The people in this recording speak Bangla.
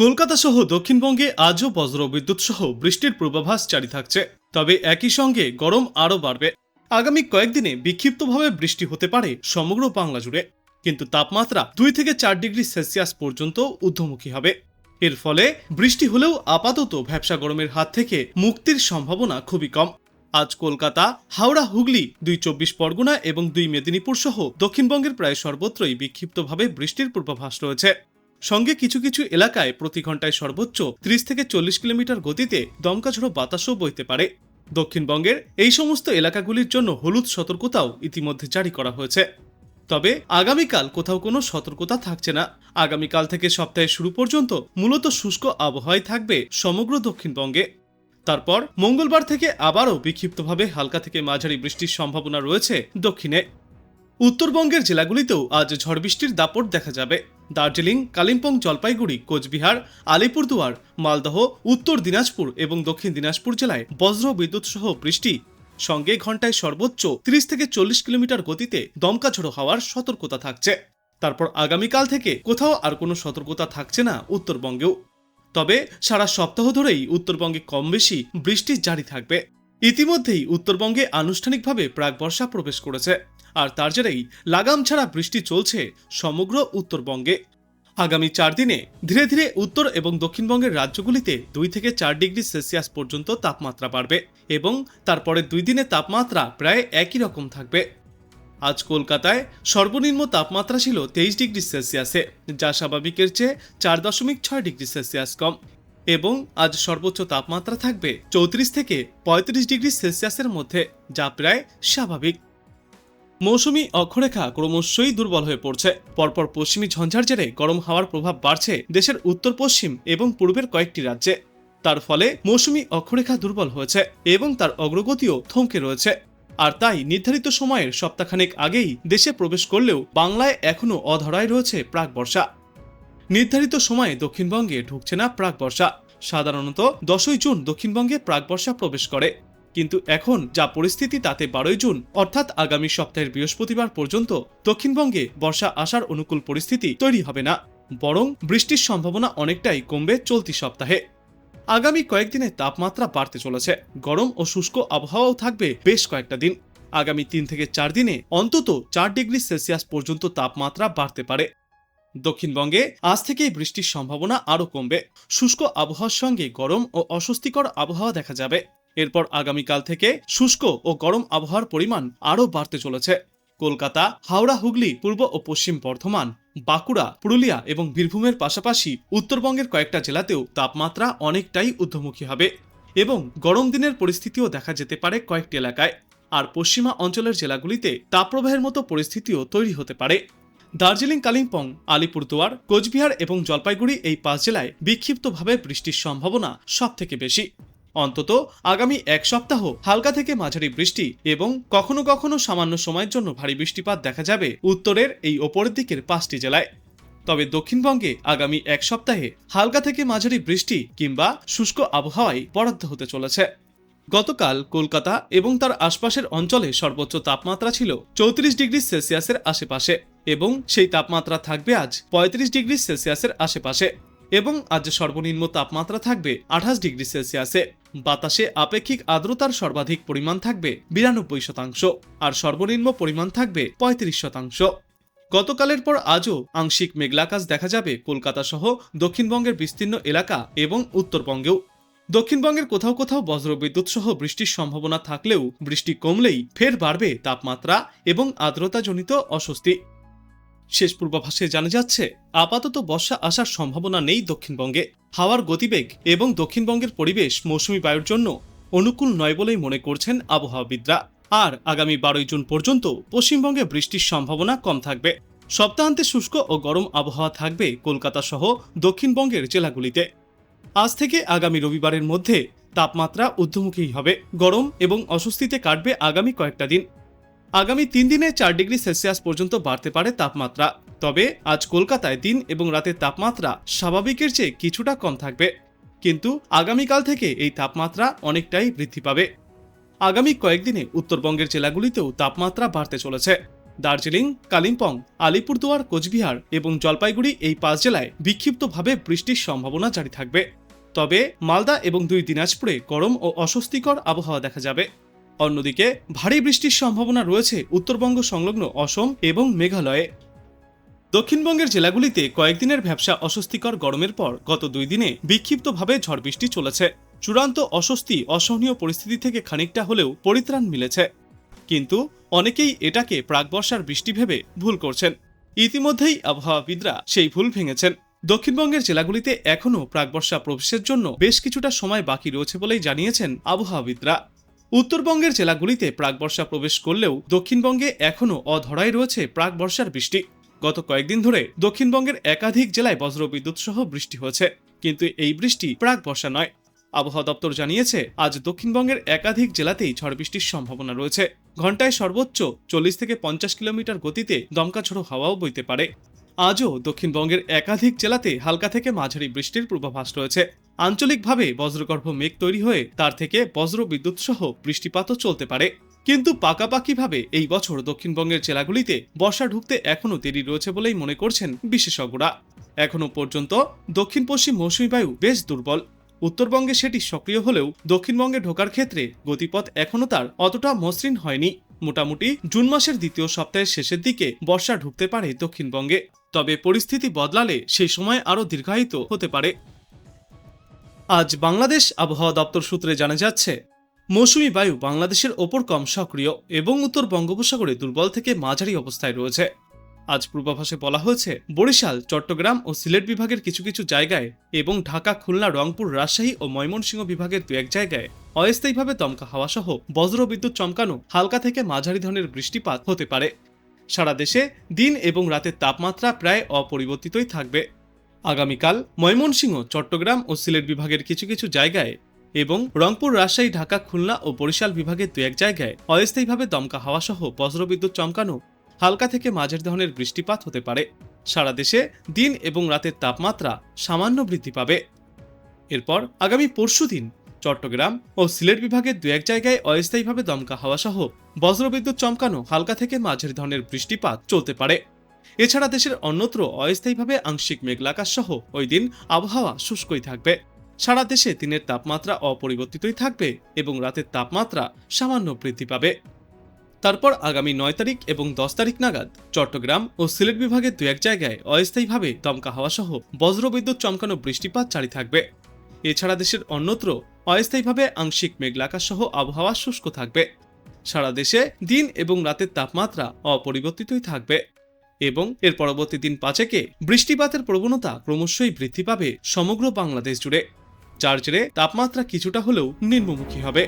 কলকাতা সহ দক্ষিণবঙ্গে আজও বজ্র বিদ্যুৎ সহ বৃষ্টির পূর্বাভাস জারি থাকছে। তবে একই সঙ্গে গরম আরও বাড়বে। আগামী কয়েকদিনে বিক্ষিপ্তভাবে বৃষ্টি হতে পারে সমগ্র বাংলা জুড়ে। কিন্তু তাপমাত্রা দুই থেকে চার ডিগ্রি সেলসিয়াস পর্যন্ত ঊর্ধ্বমুখী হবে। এর ফলে বৃষ্টি হলেও আপাতত ভ্যাবসা গরমের হাত থেকে মুক্তির সম্ভাবনা খুবই কম। আজ কলকাতা, হাওড়া, হুগলি দুই চব্বিশ পরগনা এবং দুই মেদিনীপুর সহ দক্ষিণবঙ্গের প্রায় সর্বত্রই বিক্ষিপ্তভাবে বৃষ্টির পূর্বাভাস রয়েছে। সঙ্গে কিছু কিছু এলাকায় প্রতি ঘন্টায় সর্বোচ্চ ত্রিশ থেকে চল্লিশ কিলোমিটার গতিতে দমকা ঝোড়ো বাতাসও বইতে পারে। দক্ষিণবঙ্গের এই সমস্ত এলাকাগুলির জন্য হলুদ সতর্কতাও ইতিমধ্যে জারি করা হয়েছে। তবে আগামীকাল কোথাও কোনো সতর্কতা থাকছে না। আগামীকাল থেকে সপ্তাহের শুরু পর্যন্ত মূলত শুষ্ক আবহাওয়াই থাকবে সমগ্র দক্ষিণবঙ্গে। তারপর মঙ্গলবার থেকে আবারও বিক্ষিপ্তভাবে হালকা থেকে মাঝারি বৃষ্টির সম্ভাবনা রয়েছে দক্ষিণে। উত্তরবঙ্গের জেলাগুলিতেও আজ ঝড় বৃষ্টির দাপট দেখা যাবে। দার্জিলিং, কালিম্পং, জলপাইগুড়ি, কোচবিহার, আলিপুরদুয়ার, মালদহ, উত্তর দিনাজপুর এবং দক্ষিণ দিনাজপুর জেলায় বজ্র বিদ্যুৎ সহ বৃষ্টি। সঙ্গে ঘন্টায় সর্বোচ্চ 30 থেকে চল্লিশ কিলোমিটার গতিতে দমকা ঝোড়ো হওয়ার সতর্কতা থাকছে। তারপর আগামীকাল থেকে কোথাও আর কোনো সতর্কতা থাকছে না উত্তরবঙ্গেও। তবে সারা সপ্তাহ ধরেই উত্তরবঙ্গে কম বেশি বৃষ্টি জারি থাকবে। ইতিমধ্যেই উত্তরবঙ্গে আনুষ্ঠানিকভাবে প্রাক বর্ষা প্রবেশ করেছে, আর তার জেরেই লাগাম ছাড়া বৃষ্টি চলছে সমগ্র উত্তরবঙ্গে। আগামী চার দিনে ধীরে ধীরে উত্তর এবং দক্ষিণবঙ্গের রাজ্যগুলিতে দুই থেকে চার ডিগ্রি সেলসিয়াস পর্যন্ত তাপমাত্রা বাড়বে এবং তারপরে দুই দিনে তাপমাত্রা প্রায় একই রকম থাকবে। আজ কলকাতায় সর্বনিম্ন তাপমাত্রা ছিল তেইশ ডিগ্রি সেলসিয়াসে, যা স্বাভাবিকের চেয়ে চার দশমিক ছয় ডিগ্রি সেলসিয়াস কম। এবং আজ সর্বোচ্চ তাপমাত্রা থাকবে চৌত্রিশ থেকে পঁয়ত্রিশ ডিগ্রি সেলসিয়াসের মধ্যে, যা প্রায় স্বাভাবিক। মৌসুমি অক্ষরেখা ক্রমশই দুর্বল হয়ে পড়ছে। পরপর পশ্চিমী ঝঞ্ঝার জেরে গরম হাওয়ার প্রভাব বাড়ছে দেশের উত্তর পশ্চিম এবং পূর্বের কয়েকটি রাজ্যে। তার ফলে মৌসুমি অক্ষরেখা দুর্বল হয়েছে এবং তার অগ্রগতিও থমকে রয়েছে। আর তাই নির্ধারিত সময়ের সপ্তাহখানেক আগেই দেশে প্রবেশ করলেও বাংলায় এখনও অধরায় রয়েছে প্রাক বর্ষা। নির্ধারিত সময়ে দক্ষিণবঙ্গে ঢুকছে না প্রাক বর্ষা সাধারণত দশই জুন দক্ষিণবঙ্গে প্রাক বর্ষা প্রবেশ করে। কিন্তু এখন যা পরিস্থিতি তাতে বারোই জুন, অর্থাৎ আগামী সপ্তাহের বৃহস্পতিবার পর্যন্ত দক্ষিণবঙ্গে বর্ষা আসার অনুকূল পরিস্থিতি তৈরি হবে না। বরং বৃষ্টির সম্ভাবনা অনেকটাই কমবে চলতি সপ্তাহে। আগামী কয়েকদিনে তাপমাত্রা বাড়তে চলেছে। গরম ও শুষ্ক আবহাওয়াও থাকবে বেশ কয়েকটা দিন। আগামী তিন থেকে চার দিনে অন্তত চার ডিগ্রি সেলসিয়াস পর্যন্ত তাপমাত্রা বাড়তে পারে। দক্ষিণবঙ্গে আজ থেকেই বৃষ্টির সম্ভাবনা আরও কমবে। শুষ্ক আবহাওয়ার সঙ্গে গরম ও অস্বস্তিকর আবহাওয়া দেখা যাবে। এরপর আগামীকাল থেকে শুষ্ক ও গরম আবহাওয়ার পরিমাণ আরও বাড়তে চলেছে। কলকাতা, হাওড়া, হুগলি, পূর্ব ও পশ্চিম বর্ধমান, বাঁকুড়া, পুরুলিয়া এবং বীরভূমের পাশাপাশি উত্তরবঙ্গের কয়েকটা জেলাতেও তাপমাত্রা অনেকটাই ঊর্ধ্বমুখী হবে এবং গরম দিনের পরিস্থিতিও দেখা যেতে পারে কয়েকটি এলাকায়। আর পশ্চিমা অঞ্চলের জেলাগুলিতে তাপপ্রবাহের মতো পরিস্থিতিও তৈরি হতে পারে। দার্জিলিং, কালিম্পং, আলিপুরদুয়ার, কোচবিহার এবং জলপাইগুড়ি এই পাঁচ জেলায় বিক্ষিপ্তভাবে বৃষ্টির সম্ভাবনা সব থেকে বেশি। অন্তত আগামী এক সপ্তাহ হালকা থেকে মাঝারি বৃষ্টি এবং কখনো কখনো সামান্য সময়ের জন্য ভারী বৃষ্টিপাত দেখা যাবে উত্তরের এই ওপরের দিকের পাঁচটি জেলায়। তবে দক্ষিণবঙ্গে আগামী এক সপ্তাহে হালকা থেকে মাঝারি বৃষ্টি কিংবা শুষ্ক আবহাওয়ায় বরাদ্দ হতে চলেছে। গতকাল কলকাতা এবং তার আশপাশের অঞ্চলে সর্বোচ্চ তাপমাত্রা ছিল চৌত্রিশ ডিগ্রি সেলসিয়াসের আশেপাশে। এবং সেই তাপমাত্রা থাকবে আজ পঁয়ত্রিশ ডিগ্রি সেলসিয়াসের আশেপাশে এবং আজ সর্বনিম্ন তাপমাত্রা থাকবে আঠাশ ডিগ্রি সেলসিয়াসে। বাতাসে আপেক্ষিক আর্দ্রতার সর্বাধিক পরিমাণ থাকবে বিরানব্বই শতাংশ আর সর্বনিম্ন পরিমাণ থাকবে পঁয়ত্রিশ শতাংশ। গতকালের পর আজও আংশিক মেঘলাকাশ দেখা যাবে কলকাতা সহ দক্ষিণবঙ্গের বিস্তীর্ণ এলাকা এবং উত্তরবঙ্গেও। দক্ষিণবঙ্গের কোথাও কোথাও বজ্রবিদ্যুৎ সহ বৃষ্টির সম্ভাবনা থাকলেও বৃষ্টি কমলেই ফের বাড়বে তাপমাত্রা এবং আর্দ্রতাজনিত অস্বস্তি। শেষ পূর্বাভাসে জানা যাচ্ছে, আপাতত বর্ষা আসার সম্ভাবনা নেই দক্ষিণবঙ্গে। হাওয়ার গতিবেগ এবং দক্ষিণবঙ্গের পরিবেশ মৌসুমি বায়ুর জন্য অনুকূল নয় বলেই মনে করছেন আবহাওয়াবিদরা। আর আগামী বারোই জুন পর্যন্ত পশ্চিমবঙ্গে বৃষ্টির সম্ভাবনা কম থাকবে। সপ্তাহান্তে শুষ্ক ও গরম আবহাওয়া থাকবে কলকাতা সহ দক্ষিণবঙ্গের জেলাগুলিতে। আজ থেকে আগামী রবিবারের মধ্যে তাপমাত্রা ঊর্ধ্বমুখী হবে। গরম এবং অস্বস্তিতে কাটবে আগামী কয়েকটা দিন। আগামী তিন দিনে চার ডিগ্রি সেলসিয়াস পর্যন্ত বাড়তে পারে তাপমাত্রা। তবে আজ কলকাতায় দিন এবং রাতের তাপমাত্রা স্বাভাবিকের চেয়ে কিছুটা কম থাকবে। কিন্তু আগামীকাল থেকে এই তাপমাত্রা অনেকটাই বৃদ্ধি পাবে। আগামী কয়েকদিনে উত্তরবঙ্গের জেলাগুলিতেও তাপমাত্রা বাড়তে চলেছে। দার্জিলিং, কালিম্পং, আলিপুরদুয়ার, কোচবিহার এবং জলপাইগুড়ি এই পাঁচ জেলায় বিক্ষিপ্তভাবে বৃষ্টির সম্ভাবনা জারি থাকবে। তবে মালদা এবং দুই দিনাজপুরে গরম ও অস্বস্তিকর আবহাওয়া দেখা যাবে। অন্যদিকে, ভারী বৃষ্টির সম্ভাবনা রয়েছে উত্তরবঙ্গ সংলগ্ন অসম এবং মেঘালয়ে। দক্ষিণবঙ্গের জেলাগুলিতে কয়েকদিনের ব্যবসা অস্বস্তিকর গরমের পর গত দুই দিনে বিক্ষিপ্তভাবে ঝড় বৃষ্টি চলেছে। চূড়ান্ত অস্বস্তি, অসহনীয় পরিস্থিতি থেকে খানিকটা হলেও পরিত্রাণ মিলেছে। কিন্তু অনেকেই এটাকে প্রাকবর্ষার বৃষ্টি ভেবে ভুল করছেন। ইতিমধ্যেই আবহাওয়াবিদরা সেই ভুল ভেঙেছেন। দক্ষিণবঙ্গের জেলাগুলিতে এখনও প্রাকবর্ষা প্রবেশের জন্য বেশ কিছুটা সময় বাকি রয়েছে বলেই জানিয়েছেন আবহাওয়াবিদরা। উত্তরবঙ্গের জেলাগুলিতে প্রাক বর্ষা প্রবেশ করলেও দক্ষিণবঙ্গে এখনও অধরাই রয়েছে প্রাক বর্ষার বৃষ্টি। গত কয়েকদিন ধরে দক্ষিণবঙ্গের একাধিক জেলায় বজ্রবিদ্যুৎ সহ বৃষ্টি হয়েছে, কিন্তু এই বৃষ্টি প্রাক বর্ষা নয়। আবহাওয়া দপ্তর জানিয়েছে, আজ দক্ষিণবঙ্গের একাধিক জেলাতেই ঝড় বৃষ্টির সম্ভাবনা রয়েছে। ঘন্টায় সর্বোচ্চ চল্লিশ থেকে পঞ্চাশ কিলোমিটার গতিতে দমকা ঝোড়ো হাওয়াও বইতে পারে। আজও দক্ষিণবঙ্গের একাধিক জেলাতে হালকা থেকে মাঝারি বৃষ্টির পূর্বাভাস রয়েছে। আঞ্চলিকভাবে বজ্রগর্ভ মেঘ তৈরি হয়ে তার থেকে বজ্র বিদ্যুৎ সহ বৃষ্টিপাতও চলতে পারে। কিন্তু পাকাপাকিভাবে এই বছর দক্ষিণবঙ্গের জেলাগুলিতে বর্ষা ঢুকতে এখনও দেরি রয়েছে বলেই মনে করছেন বিশেষজ্ঞরা। এখনও পর্যন্ত দক্ষিণ পশ্চিম মৌসুমী বায়ু বেশ দুর্বল। উত্তরবঙ্গে সেটি সক্রিয় হলেও দক্ষিণবঙ্গে ঢোকার ক্ষেত্রে গতিপথ এখনও তার অতটা মসৃণ হয়নি। মোটামুটি জুন মাসের দ্বিতীয় সপ্তাহের শেষের দিকে বর্ষা ঢুকতে পারে দক্ষিণবঙ্গে। তবে পরিস্থিতি বদলালে সেই সময় আরও দীর্ঘায়িত হতে পারে। আজ বাংলাদেশ আবহাওয়া দপ্তর সূত্রে জানা যাচ্ছে, মৌসুমি বায়ু বাংলাদেশের ওপর কম সক্রিয় এবং উত্তর বঙ্গোপসাগরে দুর্বল থেকে মাঝারি অবস্থায় রয়েছে। আজ পূর্বাভাসে বলা হয়েছে, বরিশাল, চট্টগ্রাম ও সিলেট বিভাগের কিছু কিছু জায়গায় এবং ঢাকা, খুলনা, রংপুর, রাজশাহী ও ময়মনসিংহ বিভাগের দু এক জায়গায় অস্থায়ীভাবে দমকা হাওয়া সহ বজ্র বিদ্যুৎ চমকানো হালকা থেকে মাঝারি ধরনের বৃষ্টিপাত হতে পারে। সারা দেশে দিন এবং রাতের তাপমাত্রা প্রায় অপরিবর্তিতই থাকবে। আগামীকাল ময়মনসিংহ, চট্টগ্রাম ও সিলেট বিভাগের কিছু কিছু জায়গায় এবং রংপুর, রাজশাহী, ঢাকা, খুলনা ও বরিশাল বিভাগের দু এক জায়গায় অস্থায়ীভাবে দমকা হাওয়া সহ বজ্রবিদ্যুৎ চমকানো হালকা থেকে মাঝের ধরনের বৃষ্টিপাত হতে পারে। সারা দেশে দিন এবং রাতের তাপমাত্রা সামান্য বৃদ্ধি পাবে। এরপর আগামী পরশুদিন চট্টগ্রাম ও সিলেট বিভাগের দু এক জায়গায় অস্থায়ীভাবে দমকা হাওয়া সহ বজ্রবিদ্যুৎ চমকানো হালকা থেকে মাঝের ধরনের বৃষ্টিপাত চলতে পারে। এছাড়া দেশের অন্যত্র অস্থায়ীভাবে আংশিক মেঘলাকাশ সহ ওই দিন আবহাওয়া শুষ্কই থাকবে। সারা দেশে দিনের তাপমাত্রা অপরিবর্তিতই থাকবে এবং রাতের তাপমাত্রা সামান্য বৃদ্ধি পাবে। তারপর আগামী নয় তারিখ এবং দশ তারিখ নাগাদ চট্টগ্রাম ও সিলেট বিভাগের দু এক জায়গায় অস্থায়ীভাবে দমকা হাওয়া সহ বজ্রবিদ্যুৎ চমকানো বৃষ্টিপাত জারি থাকবে। এছাড়া দেশের অন্যত্র অস্থায়ীভাবে আংশিক মেঘলাকাশ সহ আবহাওয়া শুষ্ক থাকবে। সারা দেশে দিন এবং রাতের তাপমাত্রা অপরিবর্তিতই থাকবে এবং এর পরবর্তী দিন পাঁচেকে বৃষ্টিপাতের প্রবণতা ক্রমশই বৃদ্ধি পাবে সমগ্র বাংলাদেশ জুড়ে, যার জেরে তাপমাত্রা কিছুটা হলেও নিম্নমুখী হবে।